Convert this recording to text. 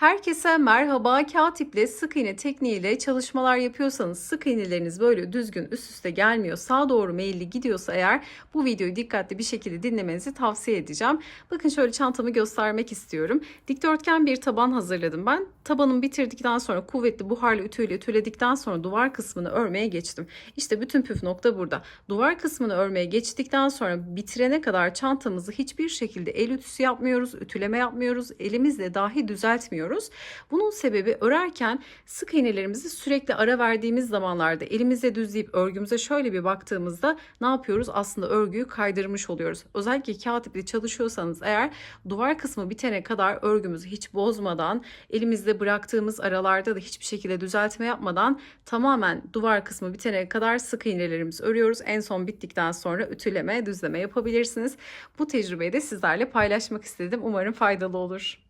Herkese merhaba. Kağıt iple sık iğne tekniğiyle çalışmalar yapıyorsanız sık iğneleriniz böyle düzgün üst üste gelmiyor, sağa doğru meyilli gidiyorsa eğer bu videoyu dikkatli bir şekilde dinlemenizi tavsiye edeceğim. Bakın şöyle çantamı göstermek istiyorum. Dikdörtgen bir taban hazırladım ben. Tabanımı bitirdikten sonra kuvvetli buharlı ütüyle ütüledikten sonra duvar kısmını örmeye geçtim. İşte bütün püf nokta burada. Duvar kısmını örmeye geçtikten sonra bitirene kadar çantamızı hiçbir şekilde el ütüsü yapmıyoruz, ütüleme yapmıyoruz, elimizle dahi düzeltmiyoruz. Bunun sebebi örerken sık iğnelerimizi sürekli ara verdiğimiz zamanlarda elimizle düzleyip örgümüze şöyle bir baktığımızda ne yapıyoruz? Aslında örgüyü kaydırmış oluyoruz. Özellikle kağıt iple çalışıyorsanız eğer duvar kısmı bitene kadar örgümüzü hiç bozmadan elimizde bıraktığımız aralarda da hiçbir şekilde düzeltme yapmadan tamamen duvar kısmı bitene kadar sık iğnelerimizi örüyoruz. En son bittikten sonra ütüleme, düzleme yapabilirsiniz. Bu tecrübeyi de sizlerle paylaşmak istedim. Umarım faydalı olur.